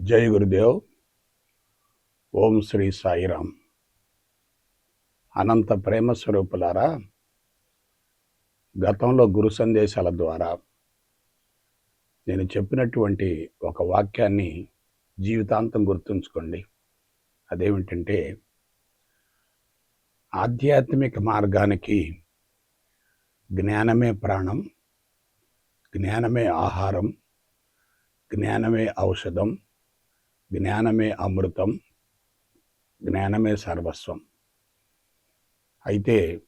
జై గురుదేవ్. ఓం శ్రీ సాయిరామ్. అనంత ప్రేమ స్వరూపులారా గతంలో గురు సందేశాల ద్వారా నేను చెప్పినటువంటి ఒక వాక్యాన్ని జీవితాంతం గుర్తుంచుకోండి. అదేమిటంటే ఆధ్యాత్మిక మార్గానికి జ్ఞానమే ప్రాణం జ్ఞానమే ఆహారం జ్ఞానమే ఔషధం జ్ఞానమే అమృతం జ్ఞానమే సర్వస్వం. అయితే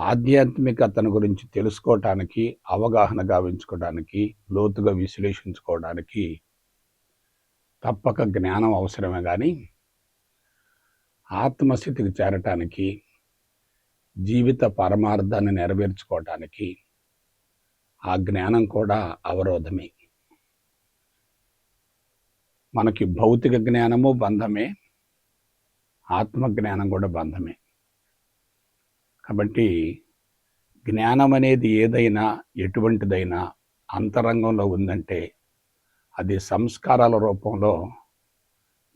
ఆధ్యాత్మికతను గురించి తెలుసుకోవటానికి అవగాహన గావించుకోవడానికి లోతుగా విశ్లేషించుకోవడానికి తప్పక జ్ఞానం అవసరమే కానీ ఆత్మస్థితికి చేరటానికి జీవిత పరమార్థాన్ని నెరవేర్చుకోవటానికి ఆ జ్ఞానం కూడా అవరోధమే. మనకి భౌతిక జ్ఞానము బంధమే ఆత్మ జ్ఞానం కూడా బంధమే. కాబట్టి జ్ఞానం అనేది ఏదైనా ఎటువంటిదైనా అంతరంగంలో ఉందంటే అది సంస్కారాల రూపంలో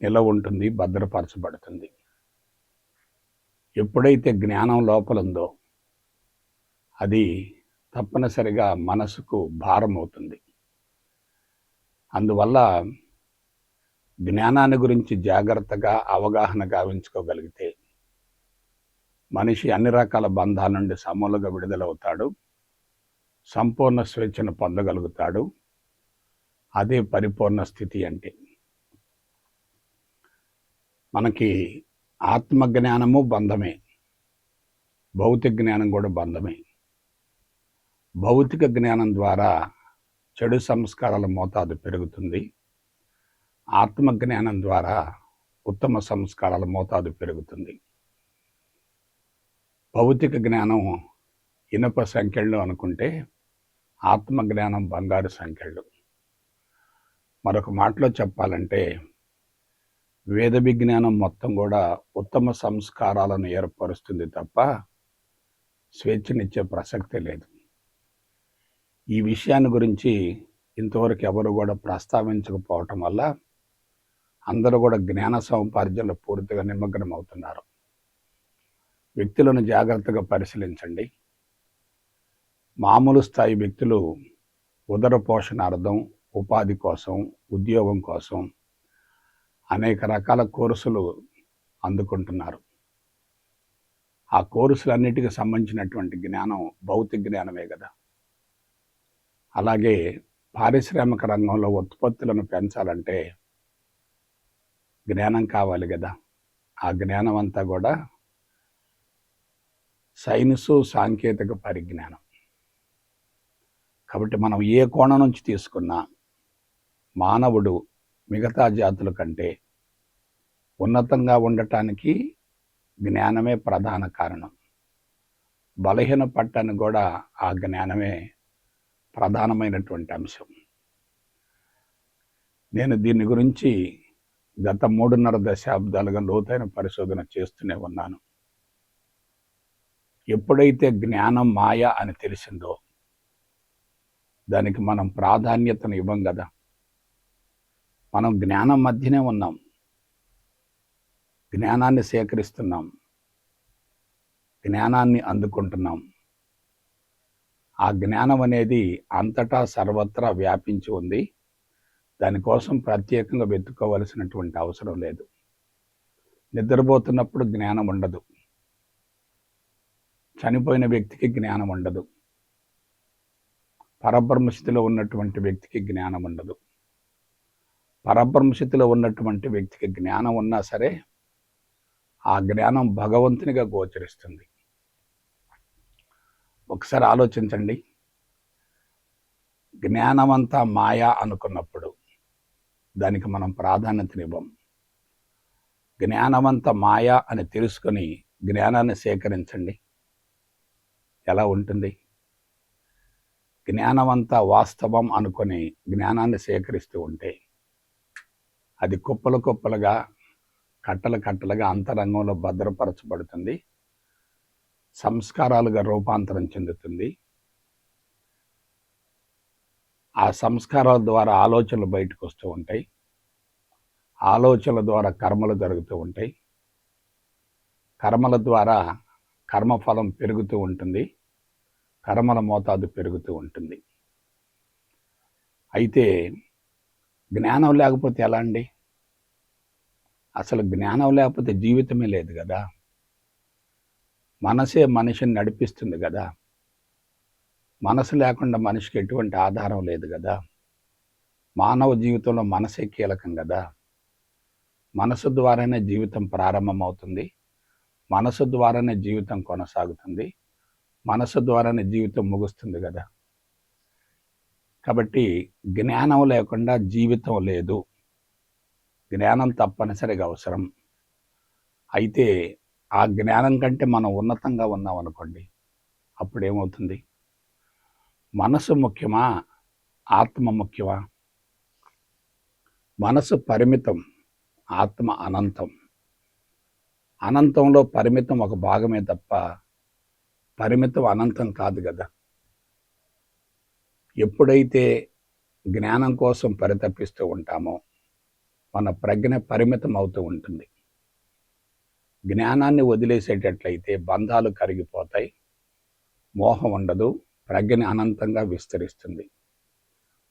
నిలవ ఉంటుంది భద్రపరచబడుతుంది. ఎప్పుడైతే జ్ఞానం లోపలుందో అది తప్పనిసరిగా మనసుకు భారం అవుతుంది అందువల్ల జ్ఞానాన్ని గురించి జాగ్రత్తగా అవగాహన గావించుకోగలిగితే మనిషి అన్ని రకాల బంధాల నుండి సమూలంగా విడుదలవుతాడు. సంపూర్ణ స్వేచ్ఛను పొందగలుగుతాడు. అదే పరిపూర్ణ స్థితి అంటే. మనకి ఆత్మజ్ఞానము బంధమే. భౌతిక జ్ఞానం కూడా బంధమే. భౌతిక జ్ఞానం ద్వారా చెడు సంస్కారాల మోతాదు పెరుగుతుంది. ఆత్మజ్ఞానం ద్వారా ఉత్తమ సంస్కారాల మోతాదు పెరుగుతుంది. భౌతిక జ్ఞానం ఇనప సంఖ్యలు అనుకుంటే ఆత్మజ్ఞానం బంగారు సంఖ్యలు. మరొక మాటలో చెప్పాలంటే వేద విజ్ఞానం మొత్తం కూడా ఉత్తమ సంస్కారాలను ఏర్పరుస్తుంది తప్ప స్వేచ్ఛనిచ్చే ప్రసక్తే లేదు. ఈ విషయాన్ని గురించి ఇంతవరకు ఎవరు కూడా ప్రస్తావించకపోవటం వల్ల అందరూ కూడా జ్ఞాన సముపార్జనలో పూర్తిగా నిమగ్నం అవుతున్నారు. వ్యక్తులను జాగ్రత్తగా పరిశీలించండి. మామూలు స్థాయి వ్యక్తులు ఉదర పోషణార్థం ఉపాధి కోసం ఉద్యోగం కోసం అనేక రకాల కోర్సులు అందుకుంటున్నారు. ఆ కోర్సులన్నిటికీ సంబంధించినటువంటి జ్ఞానం భౌతిక జ్ఞానమే కదా. అలాగే పారిశ్రామిక రంగంలో ఉత్పత్తులను పెంచాలంటే జ్ఞానం కావాలి కదా. ఆ జ్ఞానం అంతా కూడా సైన్సు సాంకేతిక పరిజ్ఞానం. కాబట్టి మనం ఏ కోణం నుంచి తీసుకున్నా మానవుడు మిగతా జాతుల కంటే ఉన్నతంగా ఉండటానికి జ్ఞానమే ప్రధాన కారణం. బలహీన పట్టని కూడా ఆ జ్ఞానమే ప్రధానమైనటువంటి అంశం. నేను దీని గురించి గత మూడున్నర దశాబ్దాలుగా లోతైన పరిశోధన చేస్తూనే ఉన్నాను. ఎప్పుడైతే జ్ఞానం మాయ అని తెలిసిందో దానికి మనం ప్రాధాన్యతను ఇవ్వం కదా మనం జ్ఞానం మధ్యనే ఉన్నాం. జ్ఞానాన్ని సేకరిస్తున్నాం. జ్ఞానాన్ని అందుకుంటున్నాం. ఆ జ్ఞానం అనేది అంతటా సర్వత్రా వ్యాపించి ఉంది. దానికోసం ప్రత్యేకంగా వెతుక్కోవలసినటువంటి అవసరం లేదు. నిద్రపోతున్నప్పుడు జ్ఞానం ఉండదు. చనిపోయిన వ్యక్తికి జ్ఞానం ఉండదు. పరబ్రహ్మస్థితిలో ఉన్నటువంటి వ్యక్తికి జ్ఞానం ఉండదు. పరబ్రహ్మస్థితిలో ఉన్నటువంటి వ్యక్తికి జ్ఞానం ఉన్నా సరే ఆ జ్ఞానం భగవంతునిగా గోచరిస్తుంది. ఒకసారి ఆలోచించండి. జ్ఞానమంతా మాయా అనుకున్నప్పుడు దానికి మనం ప్రాధాన్యతనివ్వం జ్ఞానమంత మాయా అని తెలుసుకొని జ్ఞానాన్ని సేకరించండి. ఎలా ఉంటుంది? జ్ఞానమంతా వాస్తవం అనుకొని జ్ఞానాన్ని సేకరిస్తూ ఉంటే అది కుప్పలు కుప్పలుగా కట్టలు కట్టలుగా అంతరంగంలో భద్రపరచబడుతుంది. సంస్కారాలుగా రూపాంతరం చెందుతుంది. ఆ సంస్కారాల ద్వారా ఆలోచనలు బయటకు వస్తూ ఉంటాయి. ఆలోచనల ద్వారా కర్మలు జరుగుతూ ఉంటాయి. కర్మల ద్వారా కర్మఫలం పెరుగుతూ ఉంటుంది. కర్మల మోతాదు పెరుగుతూ ఉంటుంది. అయితే జ్ఞానం లేకపోతే ఎలా అండి? అసలు జ్ఞానం లేకపోతే జీవితమే లేదు కదా. మనసే మనిషిని నడిపిస్తుంది కదా. మనసు లేకుండా మనిషికి ఎటువంటి ఆధారం లేదు కదా. మానవ జీవితంలో మనసే కీలకం కదా. మనసు ద్వారానే జీవితం ప్రారంభమవుతుంది. మనసు ద్వారానే జీవితం కొనసాగుతుంది. మనసు ద్వారానే జీవితం ముగుస్తుంది కదా. కాబట్టి జ్ఞానం లేకుండా జీవితం లేదు. జ్ఞానం తప్పనిసరిగా అవసరం. అయితే ఆ జ్ఞానం కంటే మనం ఉన్నతంగా ఉన్నాం అనుకోండి అప్పుడేమవుతుంది? ఏమవుతుంది మనసు ముఖ్యమా? ఆత్మ ముఖ్యమా? మనసు పరిమితం ఆత్మ అనంతం. అనంతంలో పరిమితం ఒక భాగమే తప్ప పరిమితం అనంతం కాదు కదా. ఎప్పుడైతే జ్ఞానం కోసం పరితపిస్తూ ఉంటామో మన ప్రజ్ఞ పరిమితం అవుతూ ఉంటుంది. జ్ఞానాన్ని వదిలేసేటట్లయితే బంధాలు కరిగిపోతాయి మోహం ఉండదు ప్రజ్ఞని అనంతంగా విస్తరిస్తుంది.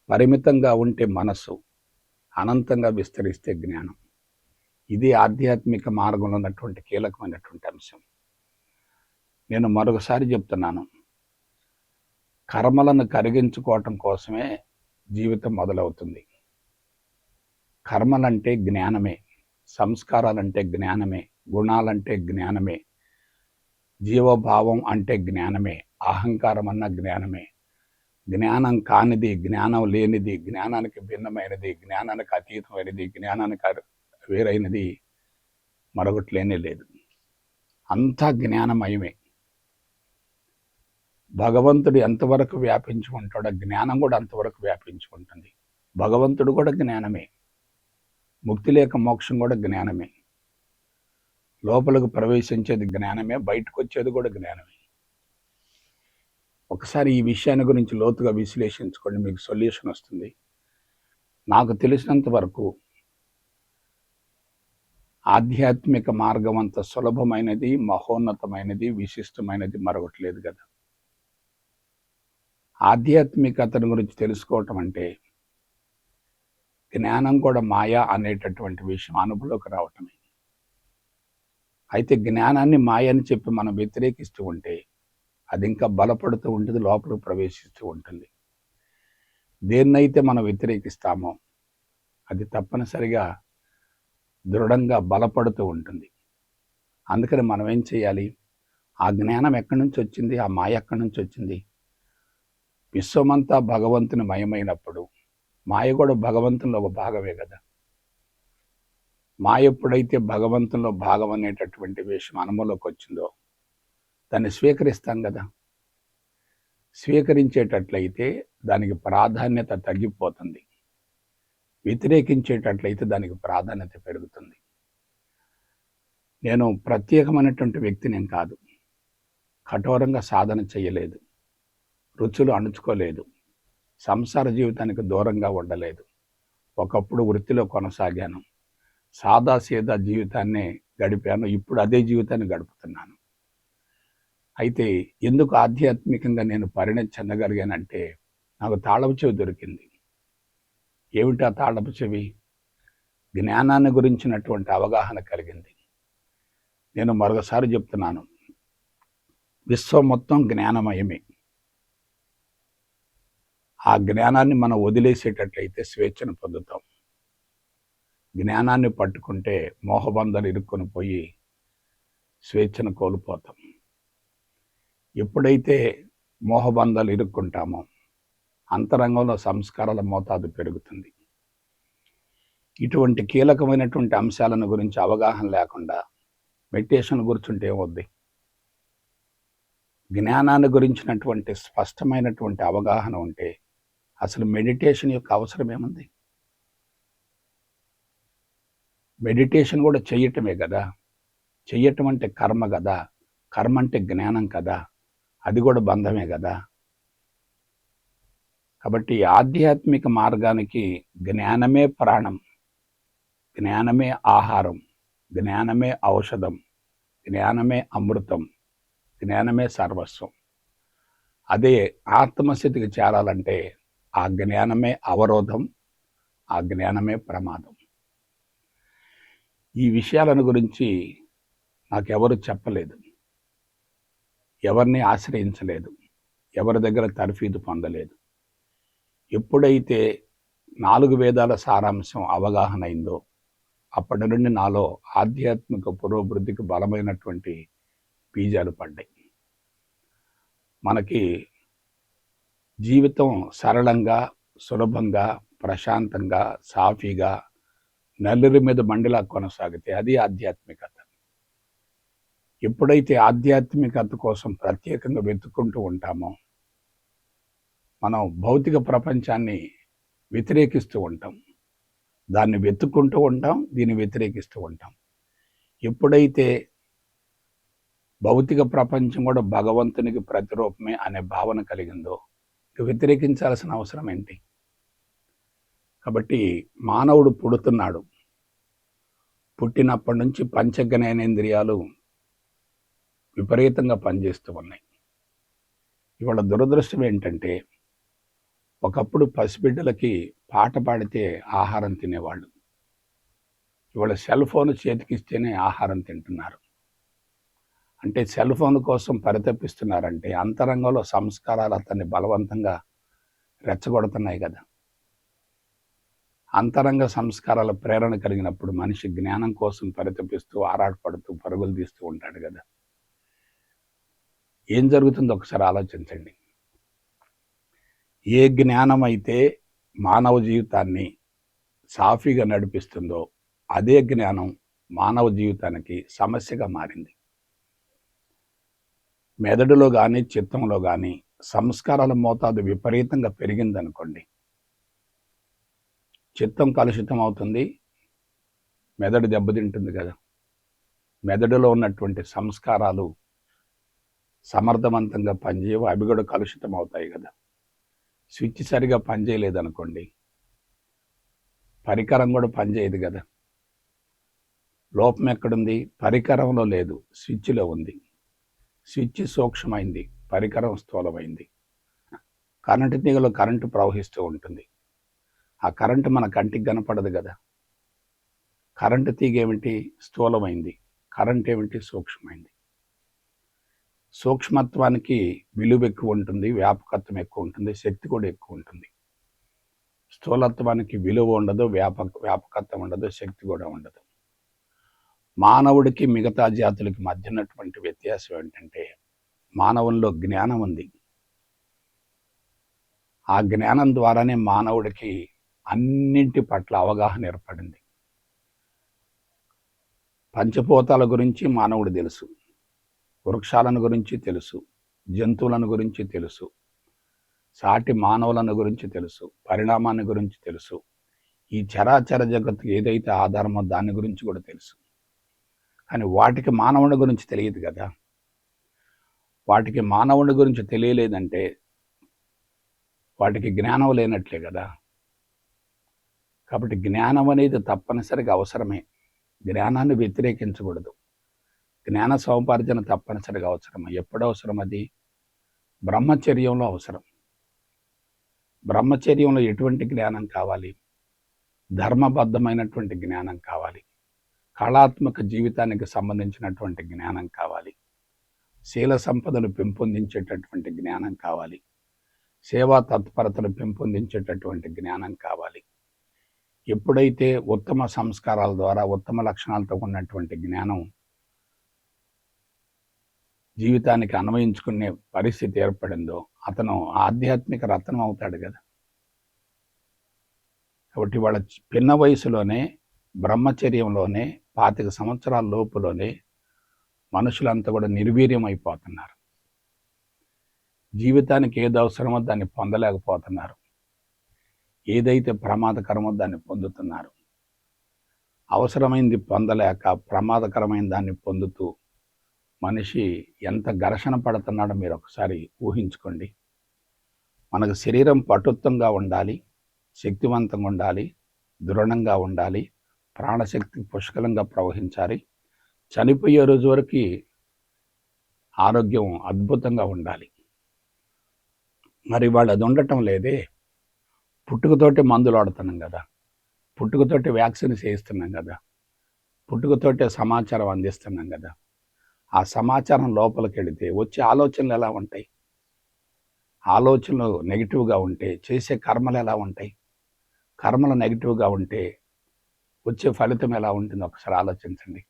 పరిమితంగా ఉంటే మనసు అనంతంగా విస్తరిస్తే జ్ఞానం. ఇది ఆధ్యాత్మిక మార్గంలో ఉన్నటువంటి కీలకమైనటువంటి అంశం. నేను మరొకసారి చెప్తున్నాను. కర్మలను కరిగించుకోవటం కోసమే జీవితం మొదలవుతుంది. కర్మలంటే జ్ఞానమే సంస్కారాలంటే జ్ఞానమే గుణాలంటే జ్ఞానమే జీవభావం అంటే జ్ఞానమే అహంకారం అన్న జ్ఞానమే. జ్ఞానం కానిది జ్ఞానం లేనిది జ్ఞానానికి భిన్నమైనది జ్ఞానానికి అతీతమైనది జ్ఞానానికి వేరైనది మరొకటి లేనే లేదు. అంతా జ్ఞానమయమే. భగవంతుడు ఎంతవరకు వ్యాపించి ఉంటాడో జ్ఞానం కూడా అంతవరకు వ్యాపించి ఉంటుంది. భగవంతుడు కూడా జ్ఞానమే. ముక్తి లేక మోక్షం కూడా జ్ఞానమే. లోపలికి ప్రవేశించేది జ్ఞానమే బయటకు వచ్చేది కూడా జ్ఞానమే. ఒకసారి ఈ విషయాన్ని గురించి లోతుగా విశ్లేషించుకోండి మీకు సొల్యూషన్ వస్తుంది. నాకు తెలిసినంత వరకు ఆధ్యాత్మిక మార్గం అంత సులభమైనది మహోన్నతమైనది విశిష్టమైనది మరొకటి లేదు కదా. ఆధ్యాత్మికతను గురించి తెలుసుకోవటం అంటే జ్ఞానం కూడా మాయా అనేటటువంటి విషయం అనుభవంలోకి రావటమే. అయితే జ్ఞానాన్ని మాయని చెప్పి మనం వ్యతిరేకిస్తూ ఉంటే అది ఇంకా బలపడుతూ ఉంటుంది లోపలికి ప్రవేశిస్తూ ఉంటుంది. దేన్నైతే మనం వ్యతిరేకిస్తామో అది తప్పనిసరిగా దృఢంగా బలపడుతూ ఉంటుంది. అందుకని మనం ఏం చేయాలి? ఆ జ్ఞానం ఎక్కడి నుంచి వచ్చింది? ఆ మాయ ఎక్కడి నుంచి వచ్చింది? విశ్వమంతా భగవంతుని మయమైనప్పుడు మాయ కూడా భగవంతునిలో ఒక భాగమే కదా. మాయ ఎప్పుడైతే భగవంతునిలో భాగం అనేటటువంటి విషయం అనుమలోకి వచ్చిందో దాన్ని స్వీకరిస్తాం కదా. స్వీకరించేటట్లయితే దానికి ప్రాధాన్యత తగ్గిపోతుంది. వ్యతిరేకించేటట్లయితే దానికి ప్రాధాన్యత పెరుగుతుంది. నేను ప్రత్యేకమైనటువంటి వ్యక్తి నేను కాదు. కఠోరంగా సాధన చేయలేదు. రుచులు అణుచుకోలేదు. సంసార జీవితానికి దూరంగా ఉండలేదు. ఒకప్పుడు వృత్తిలో కొనసాగాను. సాదా సీదా జీవితాన్ని గడిపాను. ఇప్పుడు అదే జీవితాన్ని గడుపుతున్నాను. అయితే ఎందుకు ఆధ్యాత్మికంగా నేను పరిణతి చెందగలిగానంటే నాకు తాళపు చెవి దొరికింది. ఏమిటి ఆ తాళపు చెవి? జ్ఞానాన్ని గురించినటువంటి అవగాహన కలిగింది. నేను మరొకసారి చెప్తున్నాను. విశ్వం మొత్తం జ్ఞానమయమే. ఆ జ్ఞానాన్ని మనం వదిలేసేటట్లయితే స్వేచ్ఛను పొందుతాం. జ్ఞానాన్ని పట్టుకుంటే మోహబంధాలు ఇరుక్కొని పోయి స్వేచ్ఛను కోల్పోతాం. ఎప్పుడైతే మోహబంధాలు ఇరుక్కుంటామో అంతరంగంలో సంస్కారాల మోతాదు పెరుగుతుంది. ఇటువంటి కీలకమైనటువంటి అంశాలను గురించి అవగాహన లేకుండా మెడిటేషన్ గుర్చుంటే ఏమొద్ది? జ్ఞానాన్ని గురించినటువంటి స్పష్టమైనటువంటి అవగాహన ఉంటే అసలు మెడిటేషన్ యొక్క అవసరం ఏముంది? మెడిటేషన్ కూడా చేయటమే కదా? చెయ్యటం అంటే కర్మ కదా? కర్మ అంటే జ్ఞానం కదా? అది కూడా బంధమే కదా. కాబట్టి ఆధ్యాత్మిక మార్గానికి జ్ఞానమే ప్రాణం జ్ఞానమే ఆహారం జ్ఞానమే ఔషధం జ్ఞానమే అమృతం జ్ఞానమే సర్వస్వం. అదే ఆత్మస్థితికి చేరాలంటే ఆ జ్ఞానమే అవరోధం ఆ జ్ఞానమే ప్రమాదం. ఈ విషయాలను గురించి నాకెవరు చెప్పలేదు. ఎవరిని ఆశ్రయించలేదు. ఎవరి దగ్గర తర్ఫీదు పొందలేదు. ఎప్పుడైతే నాలుగు వేదాల సారాంశం అవగాహన అయిందో అప్పటి నుండి నాలో ఆధ్యాత్మిక పురోభివృద్ధికి బలమైనటువంటి బీజాలు పడ్డాయి. మనకి జీవితం సరళంగా సులభంగా ప్రశాంతంగా సాఫీగా నల్లురి మీద మండిలా కొనసాగితే అది ఆధ్యాత్మికత. ఎప్పుడైతే ఆధ్యాత్మికత కోసం ప్రత్యేకంగా వెతుక్కుంటూ ఉంటామో మనం భౌతిక ప్రపంచాన్ని వ్యతిరేకిస్తూ ఉంటాం. దాన్ని వెతుక్కుంటూ ఉంటాం దీన్ని వ్యతిరేకిస్తూ ఉంటాం. ఎప్పుడైతే భౌతిక ప్రపంచం కూడా భగవంతునికి ప్రతిరూపమే అనే భావన కలిగిందో వ్యతిరేకించాల్సిన అవసరం ఏంటి? కాబట్టి మానవుడు పుడుతున్నాడు. పుట్టినప్పటి నుంచి పంచజ్ఞానేంద్రియాలు విపరీతంగా పనిచేస్తూ ఉన్నాయి. ఇవాళ దురదృష్టం ఏంటంటే ఒకప్పుడు పసిబిడ్డలకి పాట పాడితే ఆహారం తినేవాళ్ళు. ఇవాళ సెల్ ఫోన్ చేతికిస్తేనే ఆహారం తింటున్నారు. అంటే సెల్ ఫోన్ కోసం పరితపిస్తున్నారంటే అంతరంగంలో సంస్కారాలు అతన్ని బలవంతంగా రెచ్చగొడుతున్నాయి కదా. అంతరంగ సంస్కారాల ప్రేరణ కలిగినప్పుడు మనిషి జ్ఞానం కోసం పరితపిస్తూ ఆరాటపడుతూ పరుగులు తీస్తూ ఉంటాడు కదా. ఏం జరుగుతుందో ఒకసారి ఆలోచించండి. ఏ జ్ఞానం అయితే మానవ జీవితాన్ని సాఫీగా నడిపిస్తుందో అదే జ్ఞానం మానవ జీవితానికి సమస్యగా మారింది. మెదడులో కానీ చిత్తంలో కానీ సంస్కారాల మోతాదు విపరీతంగా పెరిగిందనుకోండి. చిత్తం కలుషితం అవుతుంది మెదడు దెబ్బతింటుంది కదా. మెదడులో ఉన్నటువంటి సంస్కారాలు సమర్థవంతంగా పనిచేయవు అవి కూడా కలుషితం అవుతాయి కదా. స్విచ్ సరిగా పనిచేయలేదనుకోండి పరికరం కూడా పనిచేయదు కదా. లోపం ఎక్కడుంది? పరికరంలో లేదు స్విచ్లో ఉంది. స్విచ్ సూక్ష్మమైంది పరికరం స్థూలమైంది. కరెంటు తీగలో కరెంటు ప్రవహిస్తూ ఉంటుంది. ఆ కరెంటు మన కంటికి కనపడదు కదా. కరెంటు తీగ ఏమిటి స్థూలమైంది. కరెంట్ ఏమిటి సూక్ష్మమైంది. సూక్ష్మత్వానికి విలువ ఎక్కువ ఉంటుంది వ్యాపకత్వం ఎక్కువ ఉంటుంది శక్తి కూడా ఎక్కువ ఉంటుంది. స్థూలత్వానికి విలువ ఉండదు వ్యాపక వ్యాపకత్వం ఉండదు శక్తి కూడా ఉండదు. మానవుడికి మిగతా జాతులకి మధ్య ఉన్నటువంటి వ్యత్యాసం ఏంటంటే మానవుల్లో జ్ఞానం ఉంది. ఆ జ్ఞానం ద్వారానే మానవుడికి అన్నింటి పట్ల అవగాహన ఏర్పడింది. పంచభూతాల గురించి మానవుడు తెలుసు. వృక్షాలను గురించి తెలుసు జంతువులను గురించి తెలుసు సాటి మానవులను గురించి తెలుసు పరిణామాన్ని గురించి తెలుసు. ఈ చరాచర జగత్తు ఏదైతే ఆధారమో దాని గురించి కూడా తెలుసు. కానీ వాటికి మానవుని గురించి తెలియదు కదా. వాటికి మానవుని గురించి తెలియలేదంటే వాటికి జ్ఞానం లేనట్లే కదా. కాబట్టి జ్ఞానం అనేది తప్పనిసరిగా అవసరమే. జ్ఞానాన్ని వ్యతిరేకించకూడదు. జ్ఞాన సౌపార్జన తప్పనిసరిగా అవసరం. ఎప్పుడు అవసరం అది? బ్రహ్మచర్యంలో అవసరం. బ్రహ్మచర్యంలో ఎటువంటి జ్ఞానం కావాలి? ధర్మబద్ధమైనటువంటి జ్ఞానం కావాలి. కళాత్మక జీవితానికి సంబంధించినటువంటి జ్ఞానం కావాలి. శీల సంపదను పెంపొందించేటటువంటి జ్ఞానం కావాలి. సేవా తత్పరతను పెంపొందించేటటువంటి జ్ఞానం కావాలి. ఎప్పుడైతే ఉత్తమ సంస్కారాల ద్వారా ఉత్తమ లక్షణాలతో ఉన్నటువంటి జ్ఞానం జీవితానికి అన్వయించుకునే పరిస్థితి ఏర్పడిందో అతను ఆధ్యాత్మిక రత్నం అవుతాడు కదా. కాబట్టి వాళ్ళ పిన్న వయసులోనే బ్రహ్మచర్యంలోనే పాతిక సంవత్సరాల లోపులోనే మనుషులంతా కూడా నిర్వీర్యం అయిపోతున్నారు జీవితానికి ఏది అవసరమో దాన్ని పొందలేకపోతున్నారు. ఏదైతే ప్రమాదకరమో దాన్ని పొందుతున్నారు. అవసరమైంది పొందలేక ప్రమాదకరమైన దాన్ని పొందుతూ మనిషి ఎంత ఘర్షణ పడుతున్నాడో మీరు ఒకసారి ఊహించుకోండి. మనకు శరీరం పటుత్వంగా ఉండాలి శక్తివంతంగా ఉండాలి దృఢంగా ఉండాలి ప్రాణశక్తి పుష్కలంగా ప్రవహించాలి. చనిపోయే రోజు వరకు ఆరోగ్యం అద్భుతంగా ఉండాలి. మరి వాళ్ళు అది ఉండటం లేదే. పుట్టుకతోటి మందులు వాడుతున్నాం కదా. పుట్టుకతోటి వ్యాక్సిన్ చేయిస్తున్నాం కదా. పుట్టుకతోటే సమాచారం అందిస్తున్నాం కదా. ఆ సమాచారం లోపలికి వెళితే వచ్చే ఆలోచనలు ఎలా ఉంటాయి? ఆలోచనలు నెగిటివ్గా ఉంటే చేసే కర్మలు ఎలా ఉంటాయి? కర్మలు నెగిటివ్గా ఉంటే వచ్చే ఫలితం ఎలా ఉంటుంది? ఒకసారి ఆలోచించండి.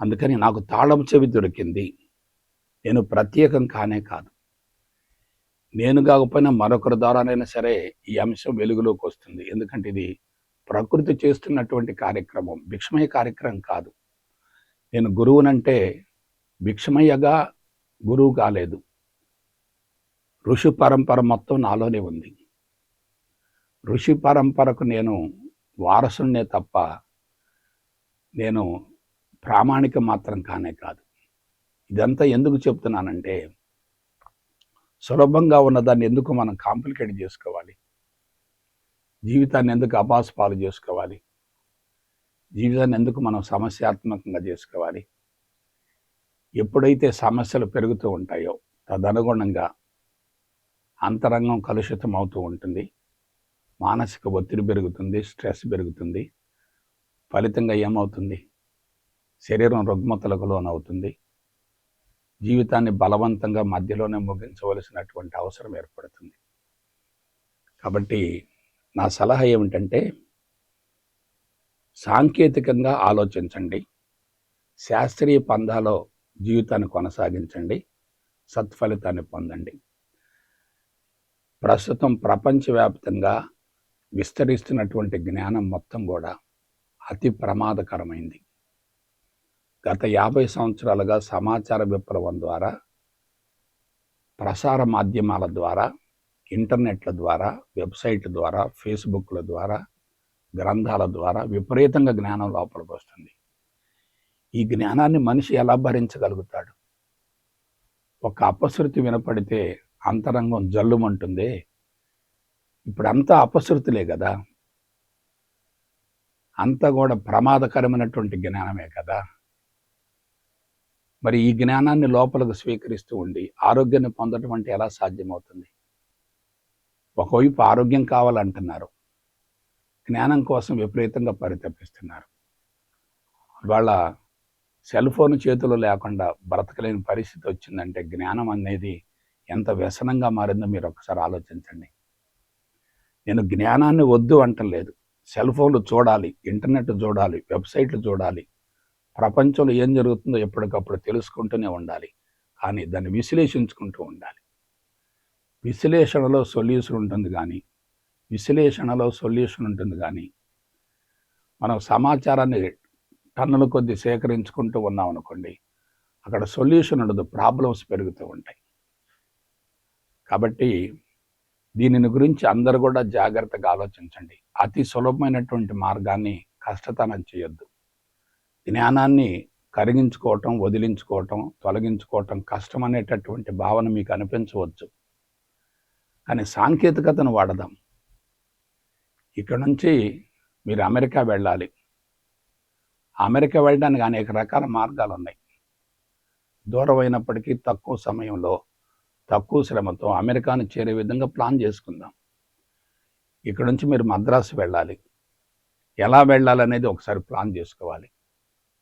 అందుకని నాకు తాళం చెవి దొరికింది. నేను ప్రత్యేకం కానే కాదు. నేను కాకపోయినా మరొకరి ద్వారానైనా సరే ఈ అంశం వెలుగులోకి వస్తుంది. ఎందుకంటే ఇది ప్రకృతి చేస్తున్నటువంటి కార్యక్రమం భిక్షమయ కార్యక్రమం కాదు. నేను గురువునంటే భిక్షమయ్యగా గురువు కాలేదు. ఋషి పరంపర మొత్తం నాలోనే ఉంది. ఋషి పరంపరకు నేను వారసునే తప్ప నేను ప్రామాణిక మాత్రం కానే కాదు. ఇదంతా ఎందుకు చెప్తున్నానంటే సులభంగా ఉన్నదాన్ని ఎందుకు మనం కాంప్లికేట్ చేసుకోవాలి? జీవితాన్ని ఎందుకు అపాసపాలు చేసుకోవాలి? జీవితాన్ని ఎందుకు మనం సమస్యాత్మకంగా చేసుకోవాలి? ఎప్పుడైతే సమస్యలు పెరుగుతూ ఉంటాయో తదనుగుణంగా అంతరంగం కలుషితం అవుతూ ఉంటుంది. మానసిక ఒత్తిడి పెరుగుతుంది స్ట్రెస్ పెరుగుతుంది ఫలితంగా ఏమవుతుంది? శరీరం రుగ్మతలకు లోనవుతుంది. జీవితాన్ని బలవంతంగా మధ్యలోనే ముగించవలసినటువంటి అవసరం ఏర్పడుతుంది. కాబట్టి నా సలహా ఏమిటంటే సాంకేతికంగా ఆలోచించండి. శాస్త్రీయ పందాలో జీవితాన్ని కొనసాగించండి. సత్ఫలితాన్ని పొందండి. ప్రస్తుతం ప్రపంచవ్యాప్తంగా విస్తరిస్తున్నటువంటి జ్ఞానం మొత్తం కూడా అతి ప్రమాదకరమైంది. గత యాభై సంవత్సరాలుగా సమాచార విప్లవం ద్వారా ప్రసార మాధ్యమాల ద్వారా ఇంటర్నెట్ల ద్వారా వెబ్సైట్ ద్వారా ఫేస్బుక్ల ద్వారా గ్రంథాల ద్వారా విపరీతంగా జ్ఞానం లోపలికి వస్తుంది. ఈ జ్ఞానాన్ని మనిషి ఎలా భరించగలుగుతాడు? ఒక అపశృతి వినపడితే అంతరంగం జల్లుమంటుంది. ఇప్పుడు అంతా అపశృతులే కదా. అంతా కూడా ప్రమాదకరమైనటువంటి జ్ఞానమే కదా. మరి ఈ జ్ఞానాన్ని లోపలకు స్వీకరిస్తూ ఉండి ఆరోగ్యాన్ని పొందడం అంటే ఎలా సాధ్యమవుతుంది? ఒకవైపు ఆరోగ్యం కావాలంటున్నారు. జ్ఞానం కోసం విపరీతంగా పరితపిస్తున్నారు. ఇవాళ సెల్ ఫోన్ చేతులు లేకుండా బ్రతకలేని పరిస్థితి వచ్చిందంటే జ్ఞానం అనేది ఎంత వ్యసనంగా మారిందో మీరు ఒకసారి ఆలోచించండి. నేను జ్ఞానాన్ని వద్దు అంటలేదు. సెల్ ఫోన్లు చూడాలి ఇంటర్నెట్ చూడాలి వెబ్సైట్లు చూడాలి. ప్రపంచంలో ఏం జరుగుతుందో ఎప్పటికప్పుడు తెలుసుకుంటూనే ఉండాలి. కానీ దాన్ని విశ్లేషించుకుంటూ ఉండాలి. విశ్లేషణలో సొల్యూషన్ ఉంటుంది కానీ విశ్లేషణలో సొల్యూషన్ ఉంటుంది కానీ మనం సమాచారాన్ని టన్నుల కొద్ది సేకరించుకుంటూ ఉన్నాం అనుకోండి అక్కడ సొల్యూషన్ ఉండదు ప్రాబ్లమ్స్ పెరుగుతూ ఉంటాయి. కాబట్టి దీనిని గురించి అందరు కూడా జాగ్రత్తగా ఆలోచించండి. అతి సులభమైనటువంటి మార్గాన్ని కష్టతనం చేయొద్దు. జ్ఞానాన్ని కరిగించుకోవటం వదిలించుకోవటం తొలగించుకోవటం కష్టం అనేటటువంటి భావన మీకు అనిపించవచ్చు. కానీ సాంకేతికతను వాడదాం. ఇక్కడ నుంచి మీరు అమెరికా వెళ్ళాలి. అమెరికా వెళ్ళడానికి అనేక రకాల మార్గాలు ఉన్నాయి. దూరమైనప్పటికీ తక్కువ సమయంలో తక్కువ శ్రమతో అమెరికాను చేరే విధంగా ప్లాన్ చేసుకుందాం. ఇక్కడ నుంచి మీరు మద్రాసు వెళ్ళాలి. ఎలా వెళ్ళాలనేది ఒకసారి ప్లాన్ చేసుకోవాలి.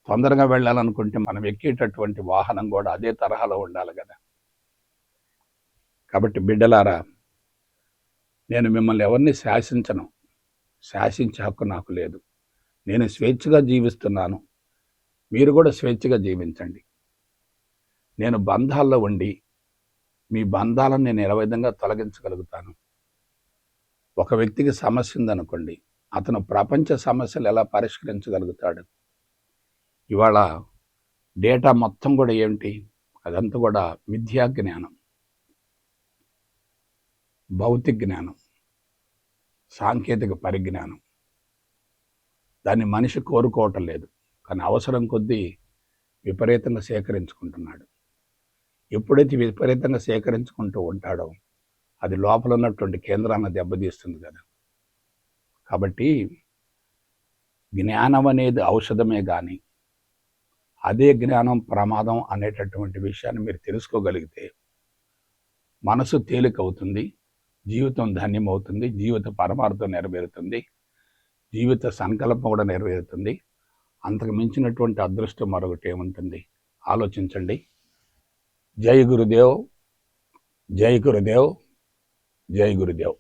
తొందరగా వెళ్ళాలనుకుంటే మనం ఎక్కేటటువంటి వాహనం కూడా అదే తరహాలో ఉండాలి కదా. కాబట్టి బిడ్డలారా నేను మిమ్మల్ని ఎవరిని శాసించను. శాసించే హక్కు నాకు లేదు. నేను స్వేచ్ఛగా జీవిస్తున్నాను. మీరు కూడా స్వేచ్ఛగా జీవించండి. నేను బంధాల్లో ఉండి మీ బంధాలను నేను ఎలా విధంగా తొలగించగలుగుతాను? ఒక వ్యక్తికి సమస్య ఉందనుకోండి అతను ప్రపంచ సమస్యలు ఎలా పరిష్కరించగలుగుతాడు? ఇవాళ డేటా మొత్తం కూడా ఏమిటి? అదంతా కూడా విద్యా జ్ఞానం. భౌతిక జ్ఞానం. సాంకేతిక పరిజ్ఞానం. దాన్ని మనిషి కోరుకోవటం లేదు. కానీ అవసరం కొద్దీ విపరీతంగా సేకరించుకుంటున్నాడు. ఎప్పుడైతే విపరీతంగా సేకరించుకుంటూ ఉంటాడో అది లోపల ఉన్నటువంటి కేంద్రాన్ని దెబ్బతీస్తుంది కదా. కాబట్టి జ్ఞానం అనేది ఔషధమే కానీ అదే జ్ఞానం ప్రమాదం అనేటటువంటి విషయాన్ని మీరు తెలుసుకోగలిగితే మనసు తేలికవుతుంది. జీవితం ధన్యమవుతుంది. జీవిత పరమార్థం నెరవేరుతుంది. జీవిత సంకల్పం కూడా నెరవేరుతుంది. అంతకు మించినటువంటి అదృష్టం మరొకటి ఏముంటుంది? ఆలోచించండి. జై గురుదేవ్ జై గురుదేవ్ జై గురుదేవ్.